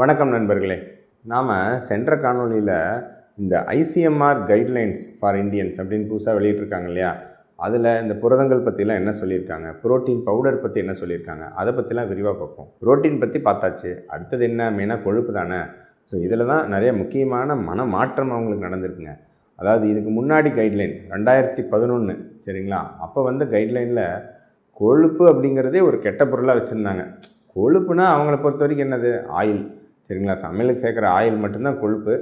வணக்கம் நண்பர்களே. நாம் சென்ற காணொளியில் இந்த ஐசிஎம்ஆர் கைட்லைன்ஸ் ஃபார் இந்தியன்ஸ் அப்படின்னு புதுசாக வெளியிட்டிருக்காங்க இல்லையா? அதில் இந்த புரதங்கள் பற்றிலாம் என்ன சொல்லியிருக்காங்க? புரோட்டீன் பவுடர் பற்றி என்ன சொல்லியிருக்காங்க? அதை பற்றிலாம் விரிவாக பார்ப்போம். புரோட்டீன் பற்றி பார்த்தாச்சு. அடுத்தது என்ன? மெயினாக கொழுப்பு தானே. ஸோ இதில் தான் நிறைய முக்கியமான மன மாற்றம் அவங்களுக்கு நடந்திருக்குங்க. அதாவது இதுக்கு முன்னாடி கைட்லைன் ரெண்டாயிரத்தி பதினொன்று சரிங்களா? அப்போ வந்து கைட்லைனில் கொழுப்பு அப்படிங்கிறதே ஒரு கெட்ட பொருளாக வச்சுருந்தாங்க. கொழுப்புனா அவங்கள பொறுத்த வரைக்கும் என்னது? ஆயில். சரிங்களா? சமையலுக்கு சேர்க்குற ஆயில் மட்டும்தான் கொழுப்பு.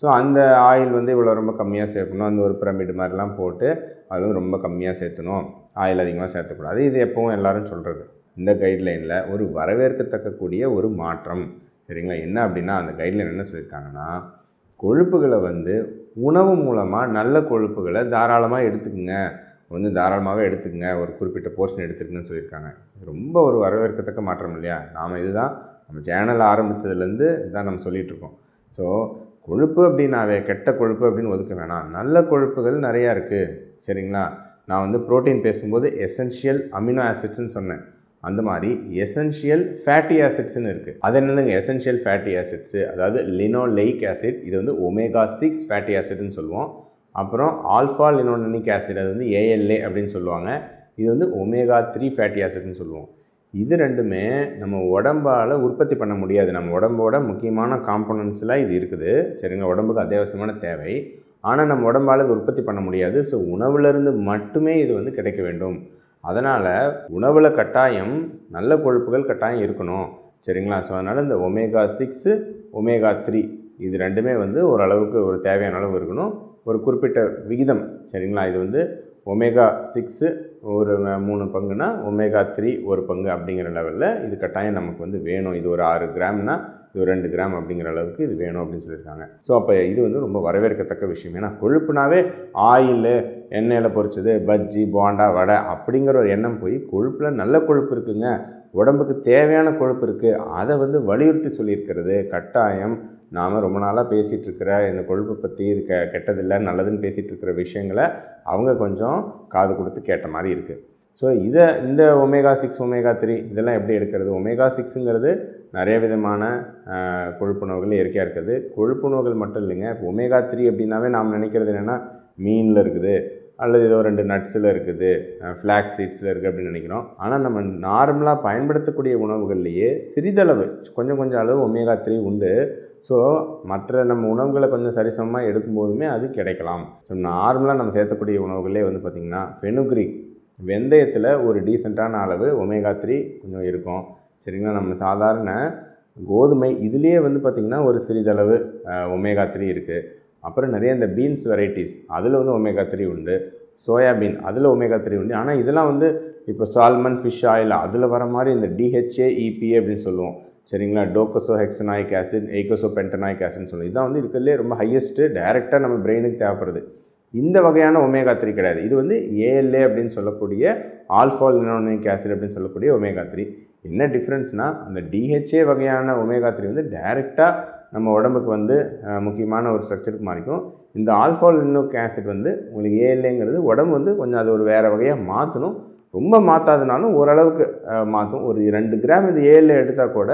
ஸோ அந்த ஆயில் வந்து இவ்வளோ ரொம்ப கம்மியாக சேர்க்கணும். அந்த ஒரு பிரமிடு மாதிரிலாம் போட்டு அதுவும் ரொம்ப கம்மியாக சேர்த்தணும். ஆயில் அதிகமாக சேர்த்தக்கூடாது. இது எப்பவும் எல்லாரும் சொல்கிறது இந்த கைட்லைனில் ஒரு வரவேற்கத்தக்கக்கூடிய ஒரு மாற்றம். சரிங்களா? என்ன அப்படின்னா அந்த கைட்லைன் என்ன சொல்லியிருக்காங்கன்னா கொழுப்புகளை வந்து உணவு மூலமாக நல்ல கொழுப்புகளை தாராளமாக எடுத்துக்கங்க. வந்து தாராளமாகவே எடுத்துக்கங்க. ஒரு குறிப்பிட்ட போர்ஷன் எடுத்துக்கங்கன்னு சொல்லியிருக்காங்க. ரொம்ப ஒரு வரவேற்கத்தக்க மாற்றம் இல்லையா? நாம் இதுதான் நம்ம சேனல் ஆரம்பித்ததுலேருந்து இதான் நம்ம சொல்லிகிட்டு இருக்கோம் ஸோ கொழுப்பு அப்படின்னாவே கெட்ட கொழுப்பு அப்படின்னு ஒதுக்க வேணாம். நல்ல கொழுப்புகள் நிறையா இருக்குது சரிங்களா? நான் வந்து புரோட்டீன் பேசும்போது எசென்ஷியல் அமினோ ஆசிட்ஸ்னு சொன்னேன். அந்த மாதிரி எசென்ஷியல் ஃபேட்டி ஆசிட்ஸ்னு இருக்குது அது என்னதுங்க? எசென்ஷியல் ஃபேட்டி ஆசிட்ஸு அதாவது லினோலெயிக் ஆசிட் இது வந்து ஒமேகா சிக்ஸ் ஃபேட்டி ஆசிட்னு சொல்லுவோம். அப்புறம் ஆல்ஃபா லினோனிக் ஆசிட் அது வந்து ஏஎல்ஏ அப்படின்னு சொல்லுவாங்க. இது வந்து ஒமேகா த்ரீ ஃபேட்டி ஆசிட்னு சொல்லுவோம். இது ரெண்டுமே நம்ம உடம்பால் உற்பத்தி பண்ண முடியாது. நம்ம உடம்போட முக்கியமான காம்பனன்ட்ஸில் இது இருக்குது. சரிங்க? உடம்புக்கு அத்தியாவசியமான தேவை. ஆனால் நம்ம உடம்பால் இது உற்பத்தி பண்ண முடியாது. ஸோ உணவுலேருந்து மட்டுமே இது வந்து கிடைக்க வேண்டும். அதனால் உணவில் கட்டாயம் நல்ல கொழுப்புகள் கட்டாயம் இருக்கணும். சரிங்களா? ஸோ அதனால் இந்த ஒமேகா சிக்ஸு ஒமேகா த்ரீ இது ரெண்டுமே வந்து ஓரளவுக்கு ஒரு தேவையான அளவு இருக்கணும். ஒரு குறிப்பிட்ட விகிதம். சரிங்களா? இது வந்து ஒமேகா சிக்ஸு ஒரு மூணு பங்குனா ஒமேகா த்ரீ ஒரு பங்கு அப்படிங்கிற லெவலில் இது கட்டாயம் நமக்கு வந்து வேணும். இது ஒரு ஆறு கிராம்னா இது ஒரு ரெண்டு கிராம் அப்படிங்கிற அளவுக்கு இது வேணும் அப்படின்னு சொல்லியிருக்காங்க. ஸோ அப்போ இது வந்து ரொம்ப வரவேற்கத்தக்க விஷயம். ஏன்னா கொழுப்புனாவே ஆயில் எண்ணெயில் பொரிச்சது பஜ்ஜி போண்டா வடை அப்படிங்கிற ஒரு எண்ணம் போய் கொழுப்பில் நல்ல கொழுப்பு இருக்குங்க. உடம்புக்கு தேவையான கொழுப்பு இருக்குது அதை வந்து வலியுறுத்தி சொல்லியிருக்கிறது. கட்டாயம் நாம் ரொம்ப நாளாக பேசிகிட்டு இருக்கிற இந்த கொழுப்பை பற்றி இது கெ கெட்டதில்லை நல்லதுன்னு பேசிகிட்டு இருக்கிற விஷயங்களை அவங்க கொஞ்சம் காது கொடுத்து கேட்ட மாதிரி இருக்குது ஸோ இதை இந்த ஒமேகா சிக்ஸ் ஒமேகா த்ரீ இதெல்லாம் எப்படி எடுக்கிறது? ஒமேகா சிக்ஸுங்கிறது நிறைய விதமான கொழுப்புணவுகள் இயற்கையாக இருக்குது. கொழுப்புணவுகள் மட்டும் இல்லைங்க இப்போ ஒமேகா த்ரீ அப்படின்னாவே நாம் நினைக்கிறது என்னென்னா மீனில் இருக்குது. அல்லது ஏதோ ரெண்டு நட்ஸில் இருக்குது ஃப்ளாக் சீட்ஸில் இருக்குது அப்படின்னு நினைக்கிறோம். ஆனால் நம்ம நார்மலாக பயன்படுத்தக்கூடிய உணவுகள்லேயே சிறிதளவு கொஞ்சம் கொஞ்சம் அளவு ஒமேகா த்ரீ உண்டு. ஸோ மற்ற நம்ம உணவுகளை கொஞ்சம் சரிசமமாக எடுக்கும்போதுமே அது கிடைக்கலாம். ஸோ நார்மலாக நம்ம சேர்த்தக்கூடிய உணவுகளே வந்து பார்த்திங்கன்னா ஃபெனுக்ரிக் வெந்தயத்தில் ஒரு டீசெண்டான அளவு ஒமேகா த்ரீ கொஞ்சம் இருக்கும். சரிங்களா? நம்ம சாதாரண கோதுமை இதுலேயே வந்து பார்த்திங்கன்னா ஒரு சிறிதளவு ஒமேகா த்ரீ இருக்குது அப்புறம் நிறைய இந்த பீன்ஸ் வெரைட்டிஸ் அதில் வந்து ஒமேகா த்ரீ உண்டு சோயாபீன் அதில் ஒமேகா த்ரீ உண்டு. ஆனால் இதெல்லாம் வந்து இப்போ சால்மன் ஃபிஷ் ஆயில் அதில் வர மாதிரி இந்த டிஹெச்ஏ இபிஏ அப்படின்னு சொல்லுவோம். சரிங்களா? டோக்கோசோ ஹெக்ஸனாயிக் ஆசிட் எய்கோசோ பென்டனாயிக் ஆசிட்னு சொல்லுவோம். இதான் வந்து இருக்கிறதுலே ரொம்ப ஹையஸ்ட்டு டைரெக்டாக நம்ம பிரெயினுக்கு தேவைப்படுது. இந்த வகையான ஒமேகா த்ரீ கிடையாது. இது வந்து ஏஎல்ஏ அப்படின்னு சொல்லக்கூடிய ஆல்ஃபா லினோனிக் ஆசிட் அப்படின்னு சொல்லக்கூடிய ஒமேகா த்ரீ என்ன டிஃப்ரென்ஸ்னால் அந்த டிஹெச்ஏ வகையான ஒமேகா த்ரீ வந்து டைரெக்டாக நம்ம உடம்புக்கு வந்து முக்கியமான ஒரு ஸ்ட்ரக்சருக்கு மாறிக்கும். இந்த ஆல்ஃபா லினோக் ஆசிட் வந்து உங்களுக்கு ஏஎல்ஏங்கிறது உடம்பு வந்து கொஞ்சம் அது ஒரு வேறு வகையாக மாற்றணும் ரொம்ப மாற்றாதனாலும் ஓரளவுக்கு மாற்றும். ஒரு ரெண்டு கிராம் இது ஏழில் எடுத்தால் கூட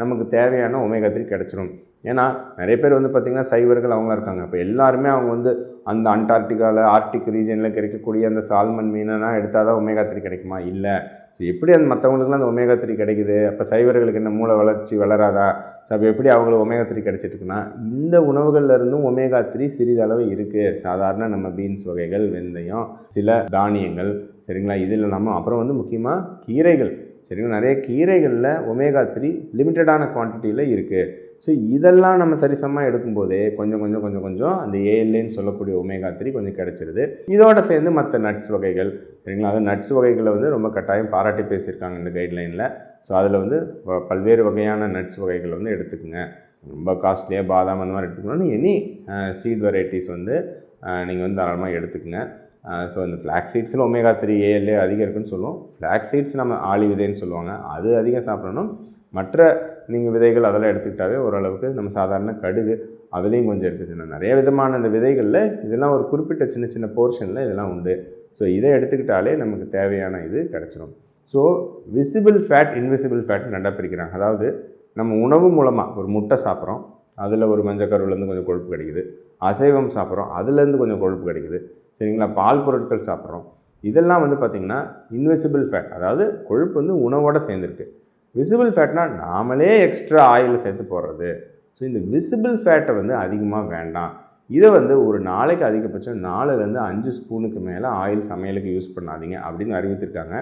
நமக்கு தேவையான ஒமேகா த்ரீ கிடச்சிரும். ஏன்னா நிறைய பேர் வந்து பார்த்திங்கன்னா சைவர்கள் அவங்களாம் இருக்காங்க. இப்போ எல்லாருமே அவங்க வந்து அந்த அண்டார்டிகாவில் ஆர்டிக் ரீஜனில் கிடைக்கக்கூடிய அந்த சால்மன் மீனெல்லாம் எடுத்தால் தான் ஒமேகா த்ரீ கிடைக்குமா? இல்லை. ஸோ எப்படி அந்த மற்றவங்களுக்குலாம் அந்த ஒமேகா த்ரீ கிடைக்குது? அப்போ சைவர்களுக்கு என்ன மூளை வளர்ச்சி வளராதா? ஸோ அப்போ எப்படி அவங்களுக்கு ஒமேகா த்ரீ கிடச்சிட்ருக்குன்னா இந்த உணவுகளில் இருந்தும் ஒமேகா த்ரீ சிறிதளவு இருக்குது சாதாரண நம்ம பீன்ஸ் வகைகள் வெந்தயம் சில தானியங்கள் சரிங்களா? இது இல்லாமல் அப்புறம் வந்து முக்கியமாக கீரைகள். சரிங்களா? நிறைய கீரைகளில் ஒமேகா த்ரீ லிமிட்டடான குவான்டிட்டியில் இருக்குது ஸோ இதெல்லாம் நம்ம சரிசமமாக எடுக்கும்போதே கொஞ்சம் கொஞ்சம் கொஞ்சம் கொஞ்சம் அந்த ஏஎல்ஏன்னு சொல்லக்கூடிய ஒமேகா த்ரீ கொஞ்சம் கிடச்சிருது. இதோட சேர்ந்து மற்ற நட்ஸ் வகைகள் சரிங்களா? அது நட்ஸ் வகைகளை வந்து ரொம்ப கட்டாயம் பாராட்டி பேசியிருக்காங்க இந்த கைட்லைனில் ஸோ அதில் வந்து பல்வேறு வகையான நட்ஸ் வகைகள் வந்து எடுத்துக்கோங்க. ரொம்ப காஸ்ட்லியாக பாதாம் அந்த மாதிரி எடுத்துக்கணும்னு எனி சீட் வெரைட்டிஸ் வந்து நீங்கள் வந்து தாராளமாக எடுத்துக்கோங்க. ஸோ இந்த ஃப்ளாக் சீட்ஸில் ஒமேகா த்ரீ ஏஎல்ஏ அதிகம் இருக்குன்னு சொல்லுவோம். ஃப்ளாக் சீட்ஸ் நம்ம ஆளி விதைன்னு சொல்லுவாங்க. அது அதிகம் சாப்பிடணும். மற்ற நீங்கள் விதைகள் அதெல்லாம் எடுத்துக்கிட்டாவே ஓரளவுக்கு நம்ம சாதாரண கடுகு அதுலேயும் கொஞ்சம் எடுத்துக்கணும் நிறைய விதமான இந்த விதைகளில் இதெல்லாம் ஒரு குறிப்பிட்ட சின்ன சின்ன போர்ஷனில் இதெல்லாம் உண்டு. ஸோ இதை எடுத்துக்கிட்டாலே நமக்கு தேவையான இது கிடச்சிரும். So visible fat invisible fat ரெண்டாக பிரிக்கிறாங்க. அதாவது நம்ம உணவு மூலமாக ஒரு முட்டை சாப்பிட்றோம் அதில் ஒரு மஞ்சக்கருவிலேருந்து கொஞ்சம் கொழுப்பு கிடைக்குது. அசைவம் சாப்பிட்றோம் அதுலேருந்து கொஞ்சம் கொழுப்பு கிடைக்குது. சரிங்களா? பால் பொருட்கள் சாப்பிட்றோம். இதெல்லாம் வந்து பார்த்திங்கன்னா இன்விசிபிள் ஃபேட் அதாவது கொழுப்பு வந்து உணவோடு சேர்ந்துருக்கு. விசிபிள் ஃபேட்னா நாமளே எக்ஸ்ட்ரா ஆயில் சேர்த்து போடுறது. ஸோ இந்த விசிபிள் ஃபேட்டை வந்து அதிகமாக வேண்டாம். இதை வந்து ஒரு நாளைக்கு அதிகபட்சம் நாலுலேருந்து அஞ்சு ஸ்பூனுக்கு மேலே ஆயில் சமையலுக்கு யூஸ் பண்ணாதீங்க அப்படின்னு அறிவித்திருக்காங்க.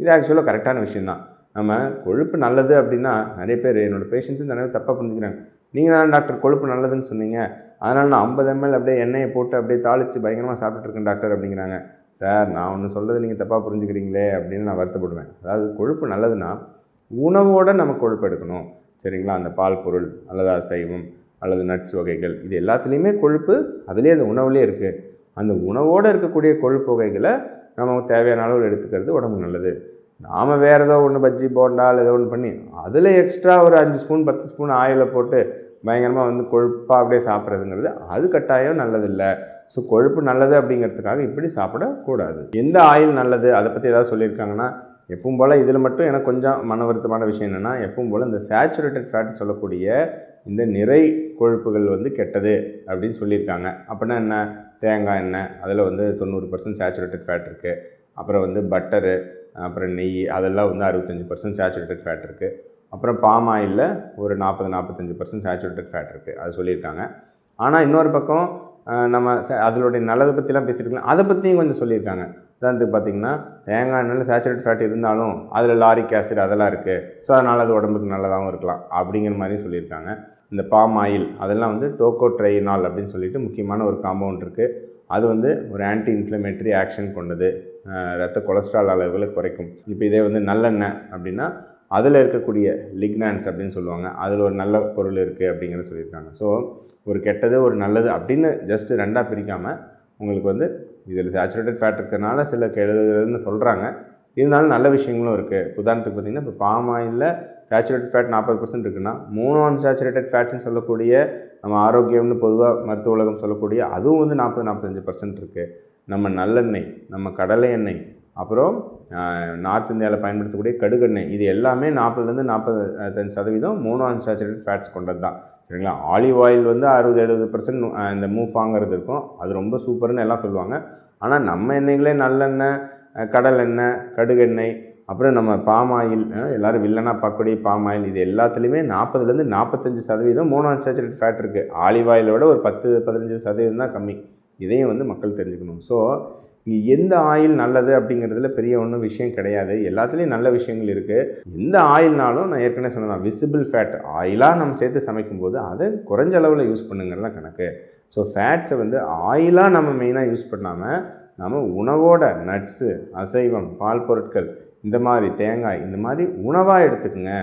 இது ஆக்சுவலாக கரெக்டான விஷயந்தான் நம்ம கொழுப்பு நல்லது அப்படின்னா நிறைய பேர் என்னோடய பேஷண்ட்ஸும் நிறைய தப்பாக புரிஞ்சுக்கிறாங்க. நீங்கள் தான் டாக்டர் கொழுப்பு நல்லதுன்னு சொன்னீங்க. அதனால் நான் ஐம்பது எம்எல் அப்படியே எண்ணெயை போட்டு அப்படியே தாளித்து பயங்கரமாக சாப்பிட்டுருக்கேன் டாக்டர் அப்படிங்கிறாங்க. சார் நான் ஒன்று சொல்கிறது நீங்கள் தப்பாக புரிஞ்சுக்கிறீங்களே அப்படின்னு நான் வருத்தப்படுவேன். அதாவது கொழுப்பு நல்லதுன்னா உணவோடு நம்ம கொழுப்பு எடுக்கணும் சரிங்களா? அந்த பால் பொருள் அல்லது அசைவம் அல்லது நட்ஸ் வகைகள் இது எல்லாத்துலேயுமே கொழுப்பு அதுலேயே அந்த உணவுலேயே இருக்குது அந்த உணவோடு இருக்கக்கூடிய கொழுப்பு வகைகளை நம்ம தேவையான அளவில் எடுத்துக்கிறது உடம்புக்கு நல்லது. நாம் வேறு ஏதோ ஒன்று பஜ்ஜி போண்டால் ஏதோ ஒன்று பண்ணி அதில் எக்ஸ்ட்ரா ஒரு அஞ்சு ஸ்பூன் பத்து ஸ்பூன் ஆயிலை போட்டு பயங்கரமாக வந்து கொழுப்பாக அப்படியே சாப்பிட்றதுங்கிறது அது கட்டாயம் நல்லதில்லை. ஸோ கொழுப்பு நல்லது அப்படிங்கிறதுக்காக இப்படி சாப்பிடக்கூடாது. எந்த ஆயில் நல்லது? அதை பற்றி ஏதாவது சொல்லியிருக்காங்கன்னா எப்பவும் போல் இதில் மட்டும் எனக்கு கொஞ்சம் மன வருத்தமான விஷயம் என்னென்னா எப்பவும் போல் இந்த சேச்சுரேட்டட் ஃபேட் சொல்லக்கூடிய இந்த நிறை கொழுப்புகள் வந்து கெட்டது அப்படின்னு சொல்லியிருக்காங்க. அப்படின்னா என்ன? தேங்காய் எண்ணெய் அதில் வந்து தொண்ணூறு பர்சன்ட் சேச்சுரேட்டட் ஃபேட் இருக்குது அப்புறம் வந்து பட்டரு அப்புறம் நெய் அதெல்லாம் வந்து அறுபத்தஞ்சி பர்சன்ட் சேச்சுரேட்டட் ஃபேட் இருக்குது அப்புறம் பாம் ஆயிலில் ஒரு நாற்பது நாற்பத்தஞ்சு பர்சன்ட் சேச்சுரேட்டட் ஃபேட் இருக்குது அது சொல்லியிருக்காங்க. ஆனால் இன்னொரு பக்கம் நம்ம அதனுடைய நல்லதை பற்றிலாம் பேசியிருக்கலாம் அதை பற்றியும் கொஞ்சம் சொல்லியிருக்காங்க. உதாரணத்துக்கு பார்த்திங்கன்னா தேங்காய் எண்ணெயில் சேச்சுரேட் ஃபேட் இருந்தாலும் அதில் லாரிக் ஆசிட் அதெல்லாம் இருக்குது ஸோ அதனால் அது உடம்புக்கு நல்லதாகவும் இருக்கலாம். அப்படிங்கிற மாதிரி சொல்லியிருக்காங்க. இந்த பாம் ஆயில் அதெல்லாம் வந்து டோக்கோட்ரைனால் அப்படின்னு சொல்லிட்டு முக்கியமான ஒரு காம்பவுண்ட் இருக்குது அது வந்து ஒரு ஆன்டி இன்ஃப்ளமேட்டரி ஆக்ஷன் கொண்டது ரத்த கொலஸ்ட்ரால் அளவுகளை குறைக்கும். இப்போ இதே வந்து நல்லெண்ணெய் அப்படின்னா அதில் இருக்கக்கூடிய லிக்னான்ஸ் அப்படின்னு சொல்லுவாங்க. அதில் ஒரு நல்ல பொருள் இருக்குது அப்படிங்கிறத சொல்லியிருக்காங்க. ஸோ ஒரு கெட்டது ஒரு நல்லது அப்படின்னு ஜஸ்ட்டு ரெண்டாக பிரிக்காமல் உங்களுக்கு வந்து இதில் சேச்சுரேட்டட் ஃபேட் இருக்கிறனால சில கெடுதல்னு சொல்கிறாங்க இருந்தாலும் நல்ல விஷயங்களும் இருக்குது உதாரணத்துக்கு பார்த்திங்கன்னா இப்போ பாம் ஆயிலில் சேச்சுரேட்டட் ஃபேட் நாற்பது பர்சன்ட் இருக்குன்னா மூணு அன்சேச்சுரேட்டட் ஃபேட்ஸ்னு சொல்லக்கூடிய நம்ம ஆரோக்கியம்னு பொதுவாக மருத்துவ உலகம் சொல்லக்கூடிய அதுவும் வந்து நாற்பது நாற்பத்தஞ்சு பர்சன்ட் இருக்குது நம்ம நல்லெண்ணெய் நம்ம கடலை எண்ணெய் அப்புறம் நார்த் இந்தியாவில் பயன்படுத்தக்கூடிய கடுகெண்ணெய் இது எல்லாமே நாற்பதுலேருந்து நாற்பத்தஞ்சு சதவீதம் மூணு அன்சாச்சுரேட் ஃபேட்ஸ் கொண்டது தான் சரிங்களா? ஆலிவ் ஆயில் வந்து அறுபது எழுபது பர்சன்ட் இந்த மூஃபாங்கிறது இருக்கும். அது ரொம்ப சூப்பர்னு எல்லாம் சொல்லுவாங்க. ஆனால் நம்ம எண்ணெய்களே நல்லெண்ணெய் கடல் எண்ணெய் கடுகெண்ணெய் அப்புறம் நம்ம பாம் ஆயில் எல்லோரும் வில்லனாக பார்க்கக்கூடிய பாம் ஆயில் இது எல்லாத்துலேயுமே நாற்பதுலேருந்து நாற்பத்தஞ்சு சதவீதம் மூணாவது அன்சாச்சுரேட் ஃபேட் இருக்குது ஆலிவ் ஆயிலோட ஒரு பத்து பதினஞ்சு சதவீதம் தான் கம்மி. இதையும் வந்து மக்கள் தெரிஞ்சுக்கணும். ஸோ இங்கே எந்த ஆயில் நல்லது அப்படிங்கிறதுல பெரிய ஒன்றும் விஷயம் கிடையாது. எல்லாத்துலேயும் நல்ல விஷயங்கள் இருக்குது எந்த ஆயில்னாலும் நான் ஏற்கனவே சொன்னதான் விசிபிள் ஃபேட் ஆயிலாக நம்ம சேர்த்து சமைக்கும்போது அதை குறைஞ்ச அளவில் யூஸ் பண்ணுங்கிறது தான் கணக்கு. ஸோ ஃபேட்ஸை வந்து ஆயிலாக நம்ம மெயினாக யூஸ் பண்ணாமல் நம்ம உணவோட நட்ஸு அசைவம் பால் பொருட்கள் இந்த மாதிரி தேங்காய் இந்த மாதிரி உணவாக எடுத்துக்கோங்க.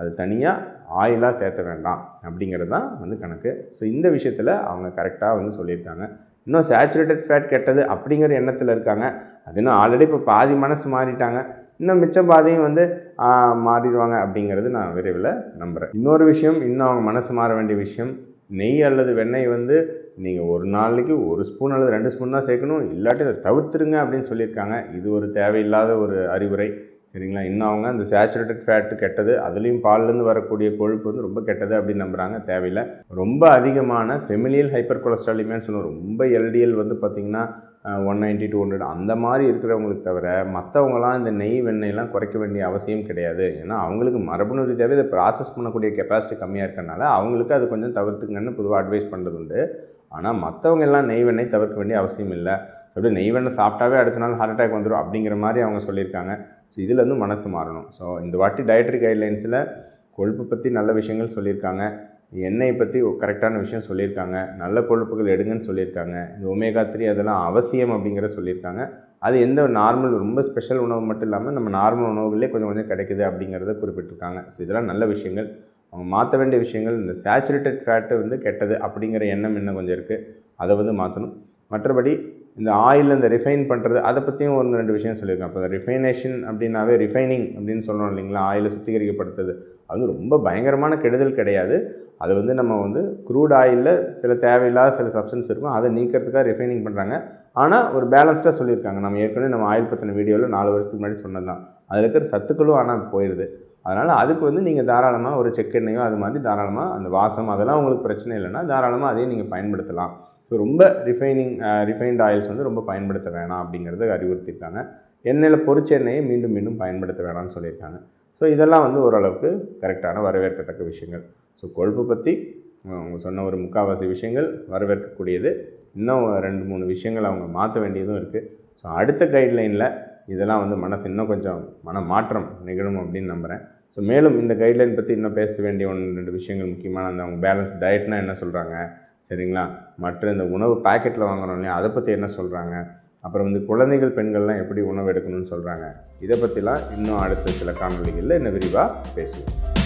அது தனியாக ஆயிலாக சேர்த்த வேண்டாம் அப்படிங்கிறது தான் வந்து கணக்கு. ஸோ இந்த விஷயத்தில் அவங்க கரெக்டாக வந்து சொல்லியிருக்காங்க. இன்னும் சேச்சுரேட்டட் ஃபேட் கெட்டது அப்படிங்கிற எண்ணத்தில் இருக்காங்க. அது இன்னும் ஆல்ரெடி இப்போ பாதி மனசு மாறிட்டாங்க. இன்னும் மிச்சம் பாதையும் வந்து மாறிடுவாங்க அப்படிங்கிறது நான் விரைவில் நம்புகிறேன் இன்னொரு விஷயம் இன்னும் அவங்க மனசு மாற வேண்டிய விஷயம் நெய் அல்லது வெண்ணெய் வந்து நீங்கள் ஒரு நாளைக்கு ஒரு ஸ்பூன் அல்லது ரெண்டு ஸ்பூன் தான் சேர்க்கணும். இல்லாட்டி அதை தவிர்த்துருங்க அப்படின்னு சொல்லியிருக்காங்க. இது ஒரு தேவையில்லாத ஒரு அறிவுரை. சரிங்களா? இன்னும் அவங்க அந்த சேச்சுரேட்டட் ஃபேட்டு கெட்டது அதுலேயும் பால்லேருந்து வரக்கூடிய கொழுப்பு வந்து ரொம்ப கெட்டது அப்படின்னு நம்புகிறாங்க தேவையில்லை. ரொம்ப அதிகமான ஃபெமிலியல் ஹைப்பர் கொலஸ்ட்ராலிமேன்னு சொன்னோம் ரொம்ப எல்டிஎல் வந்து பார்த்திங்கன்னா ஒன் நைன்ட்டி டூ ஹண்ட்ரட் அந்த மாதிரி இருக்கிறவங்களுக்கு தவிர மற்றவங்களாம் இந்த நெய் வெண்ணெய்லாம் குறைக்க வேண்டிய அவசியம் கிடையாது. ஏன்னா அவங்களுக்கு மரபணு ரீதியாகவே இதை ப்ராசஸ் பண்ணக்கூடிய கெப்பாசிட்டி கம்மியாக இருக்கிறனால அவங்களுக்கு அது கொஞ்சம் தவிர்த்துங்கன்னு பொதுவாக அட்வைஸ் பண்ணுறது உண்டு. ஆனால் மற்றவங்க எல்லாம் நெய் வெண்ணெய் தவிர்க்க வேண்டிய அவசியம் இல்லை. அப்படி நெய் வெண்ணெய் சாப்பிட்டாவே அடுத்த நாள் ஹார்ட் அட்டாக் வந்துடும் அப்படிங்கிற மாதிரி அவங்க சொல்லியிருக்காங்க. ஸோ இதுலேருந்து மனசு மாறணும். ஸோ இந்த வாட்டி டயட்ரி கைட்லைன்ஸில் கொழுப்பு பற்றி நல்ல விஷயங்கள் சொல்லியிருக்காங்க. எண்ணெயை பற்றி கரெக்டான விஷயம் சொல்லியிருக்காங்க. நல்ல கொழுப்புகள் எடுங்கன்னு சொல்லியிருக்காங்க. இந்த ஒமேகா த்ரீ அதெல்லாம் அவசியம் அப்படிங்கிற சொல்லியிருக்காங்க. அது எந்த நார்மல் ரொம்ப ஸ்பெஷல் உணவு மட்டும் இல்லாமல் நம்ம நார்மல் உணவுகளே கொஞ்சம் கொஞ்சம் கிடைக்குது அப்படிங்கிறத குறிப்பிட்டிருக்காங்க. ஸோ இதெல்லாம் நல்ல விஷயங்கள். அவங்க மாற்ற வேண்டிய விஷயங்கள் இந்த சேச்சுரேட்டட் ஃபேட்டு வந்து கெட்டது அப்படிங்கிற எண்ணம் இன்னும் கொஞ்சம் இருக்குது அதை வந்து மாற்றணும் மற்றபடி இந்த ஆயில் இந்த ரிஃபைன் பண்ணுறது அதை பற்றியும் ஒன்று ரெண்டு விஷயம் சொல்லியிருக்கேன். அப்போ ரிஃபைனேஷன் அப்படின்னாவே ரிஃபைனிங் அப்படின்னு சொல்லணும் இல்லைங்களா? ஆயிலை சுத்திகரிக்கப்படுத்துறது அது ரொம்ப பயங்கரமான கெடுதல் கிடையாது. அது வந்து நம்ம வந்து க்ரூட் ஆயிலில் சில தேவையில்லாத சில சப்ஸ்டன்ஸ் இருக்கும். அதை நீக்கிறதுக்காக ரிஃபைனிங் பண்ணுறாங்க ஆனால் ஒரு பேலன்ஸ்டாக சொல்லியிருக்காங்க. நம்ம ஏற்கனவே நம்ம ஆயில் பற்றின வீடியோவில் நாலு வருஷத்துக்கு முன்னாடி சொன்னது தான் அதில் இருக்கிற சத்துக்களும் ஆனால் போயிடுது அதனால் அதுக்கு வந்து நீங்கள் தாராளமாக ஒரு செக்கெண்ணெயோ அது மாதிரி தாராளமாக அந்த வாசம் அதெல்லாம் உங்களுக்கு பிரச்சனை இல்லைன்னா தாராளமாக அதையும் நீங்கள் பயன்படுத்தலாம். ஸோ ரொம்ப ரிஃபைனிங் ரிஃபைன்ட் ஆயில்ஸ் வந்து ரொம்ப பயன்படுத்த வேணாம் அப்படிங்கிறத அறிவுறுத்தியிருக்காங்க. எண்ணெயில் பொரிச்ச எண்ணெயை மீண்டும் மீண்டும் பயன்படுத்த வேணாம்னு சொல்லியிருக்காங்க. ஸோ இதெல்லாம் வந்து ஓரளவுக்கு கரெக்டான வரவேற்கத்தக்க விஷயங்கள். ஸோ கொழுப்பு பற்றி அவங்க சொன்ன ஒரு முக்கால்வாசி விஷயங்கள் வரவேற்கக்கூடியது. இன்னும் ரெண்டு மூணு விஷயங்கள் அவங்க மாற்ற வேண்டியதும் இருக்குது ஸோ அடுத்த கைட்லைனில் இதெல்லாம் வந்து மனசு இன்னும் கொஞ்சம் மன மாற்றம் நிகழும் அப்படின்னு நம்புகிறேன் ஸோ மேலும் இந்த கைட்லைன் பற்றி இன்னும் பேச வேண்டிய ஒன்று ரெண்டு விஷயங்கள் முக்கியமான அந்த அவங்க பேலன்ஸ் டயட்னால் என்ன சொல்கிறாங்க சரிங்களா? மற்ற இந்த உணவு பாக்கெட்டில் வாங்குறோம் இல்லையா அதை பற்றி என்ன சொல்கிறாங்க அப்புறம் வந்து குழந்தைகள் பெண்கள்லாம் எப்படி உணவு எடுக்கணும்னு சொல்கிறாங்க இதை பற்றிலாம் இன்னும் அடுத்த சில காணொலிகளில் இன்னும் விரிவாக பேசுவோம்.